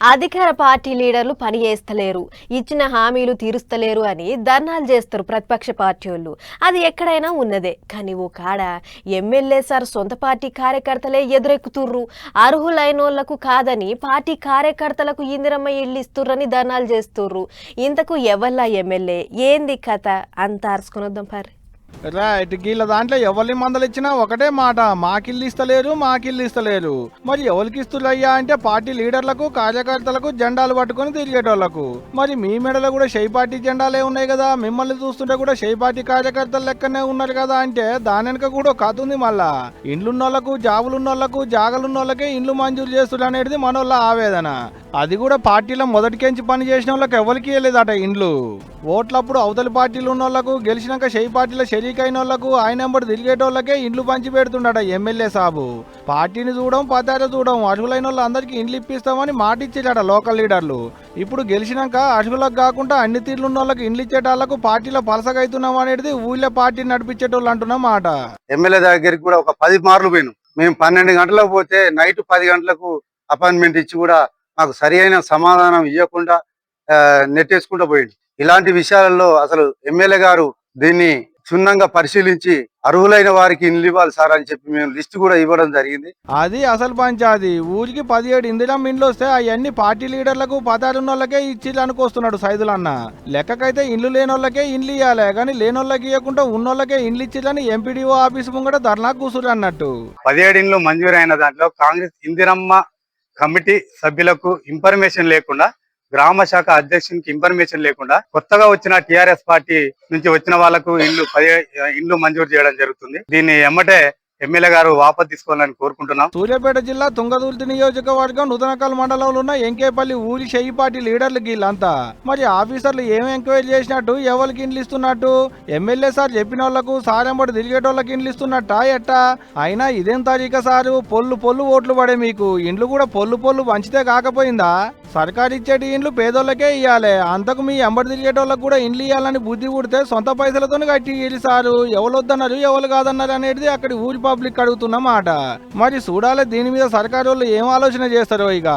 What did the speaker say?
అధికార పార్టీ లీడర్లు పని చేస్తలేరు ఇచ్చిన హామీలు తీరుస్తలేరు అని ధర్నాలు చేస్తారు ప్రతిపక్ష పార్టీ వాళ్ళు. అది ఎక్కడైనా ఉన్నదే. కానీ ఓ కాడ ఎమ్మెల్యే సార్ సొంత పార్టీ కార్యకర్తలే ఎదురెక్కుతుర్రు. అర్హులైన వాళ్ళకు కాదని పార్టీ కార్యకర్తలకు ఇందిరమ్మ ఇళ్ళు ఇస్తుర్రని ధర్నాలు చేస్తుర్రు. ఇంతకు ఎవల్లా ఎమ్మెల్యే? ఏంది కథ? అంత అరుచుకునొద్దాం పరి రైట్ వీళ్ళ దాంట్లో ఎవరిని మందలు ఇచ్చినా ఒకటే మాట మాకిల్లు ఇస్తలేరు మాకిల్లు ఇస్తలేరు మరి ఎవరికి ఇస్తులయ్యా అంటే పార్టీ లీడర్లకు కార్యకర్తలకు జెండాలు పట్టుకొని తిరిగేటోళ్ళకు మరి మీ మెడలో కూడా షై పార్టీ జెండాలే ఉన్నాయి కదా మిమ్మల్ని చూస్తుంటే కూడా షై పార్టీ కార్యకర్తలు లెక్కనే ఉన్నారు కదా అంటే దాని వెనక కూడా ఒక కథ ఉంది మళ్ళా. ఇండ్లున్నోళ్ళకు జాబులున్నోళ్ళకు జాగలున్నోళ్ళకే ఇండ్లు మంజూరు చేస్తుడు అనేది మనోళ్ళ ఆవేదన. అది కూడా పార్టీలో మొదటికెంచి పని చేసిన వాళ్ళకి ఎవరికి వెళ్ళేదట ఇండ్లు. ఓట్లప్పుడు అవతలి పార్టీలు ఉన్న వాళ్ళకు గెలిచినాక షై పార్టీలో షరీక్ అయిన వాళ్ళకు ఆయన ఎంబడి తిరిగేటోళ్ళకే ఇండ్లు పంచి పెడుతుండట ఎమ్మెల్యే సాబు. పార్టీని చూడడం పదార్థ చూడడం అర్హులైన వాళ్ళు అందరికీ ఇండ్లు ఇప్పిస్తామని మాట ఇచ్చేటట లోకల్ లీడర్లు. ఇప్పుడు గెలిచినాక అర్హులకు కాకుండా అన్ని తీర్లు ఉన్న వాళ్ళకి ఇండ్లు ఇచ్చేటాళ్ళకు పార్టీలో పలసగా అనేది ఊళ్ళో పార్టీని నడిపించేటోళ్ళు అంటున్న మాట. ఎమ్మెల్యే దగ్గరికి కూడా ఒక పది మార్లు పోయినాం. మేము పన్నెండు గంటలకు పోతే నైట్ పది గంటలకు అపాయింట్మెంట్ ఇచ్చి కూడా మాకు సరి అయిన సమాధానం ఇవ్వకుండా నెట్టేసుకుంటూ పోయింది ఇలాంటి విషయాలలో అసలు ఎమ్మెల్యే గారు దీన్ని క్షుణ్ణంగా పరిశీలించి అర్హులైన వారికి ఇల్లు ఇవ్వాలి సార్ అని చెప్పి మేము లిస్ట్ కూడా ఇవ్వడం జరిగింది. అది అసలు పంచాది ఊరికి పదిహేడు ఇందిరం ఇండ్లు వస్తే అవన్నీ పార్టీ లీడర్లకు పదారున్న వాళ్ళకే ఇచ్చి అనుకొస్తున్నాడు సైదులన్న. లెక్కకైతే ఇండ్లు లేని వాళ్ళకే ఇండ్లు ఇవ్వాలి కానీ లేని వాళ్ళకి ఇవ్వకుండా ఉన్నోళ్ళకే ఇండ్లు ఇచ్చిలని ఎంపీడీఓ ఆఫీస్ ముంగట ధర్నా కూసురు అన్నట్టు. పదిహేడు ఇండ్లు మంజూరైన దాంట్లో కాంగ్రెస్ ఇందిరమ్మ కమిటీ సభ్యులకు ఇన్ఫర్మేషన్ లేకుండా గ్రామ శాఖ అధ్యక్షునికి ఇన్ఫర్మేషన్ లేకుండా కొత్తగా వచ్చిన టిఆర్ఎస్ పార్టీ నుంచి వచ్చిన వాళ్ళకు ఇల్లు ఇల్లు మంజూరు చేయడం జరుగుతుంది. దీన్ని ఎమ్మటే ఎమ్మెల్యే గారు వాపస్ తీసుకోవాలని కోరుకుంటున్నాం. సూర్యాపేట జిల్లా తుంగదుర్తి నియోజకవర్గం నూతనకల్ మండలంలో ఉన్న ఎంకేపల్లి ఊరి షెయ్యి పార్టీ లీడర్లు వీళ్ళంతా మరి ఆఫీసర్లు ఏం ఎంక్వైరీ చేసినట్టు ఎవరికి ఇండ్లు ఇస్తున్నట్టు? ఎమ్మెల్యే సార్ చెప్పిన వాళ్ళకు సారెంబడి తిరిగేటోళ్ళకి ఇండ్లు ఇస్తున్నట్టా ఎట్టా? అయినా ఇదేం తారీఖ సారు? పొల్లు పొల్లు ఓట్లు పడే మీకు. ఇండ్లు కూడా పొల్లు పొల్లు పంచితే కాకపోయిందా? సర్కారు ఇచ్చేటి ఇండ్లు పేదోళ్ళకే ఇవ్వాలి అంతకు మీ ఎంబడి తిరిగేటోళ్ళకు కూడా ఇండ్లు ఇవ్వాలని బుద్ధి పుడితే సొంత పైసలతో కట్టి సారు. ఎవరు వద్దన్నారు ఎవరు కాదన్నారు అనేది అక్కడి ఊరి పబ్లిక్ అడుగుతున్న మాట. మరి చూడాలి దీని మీద సర్కారు వాళ్ళు ఏం ఆలోచన చేస్తారో ఇక.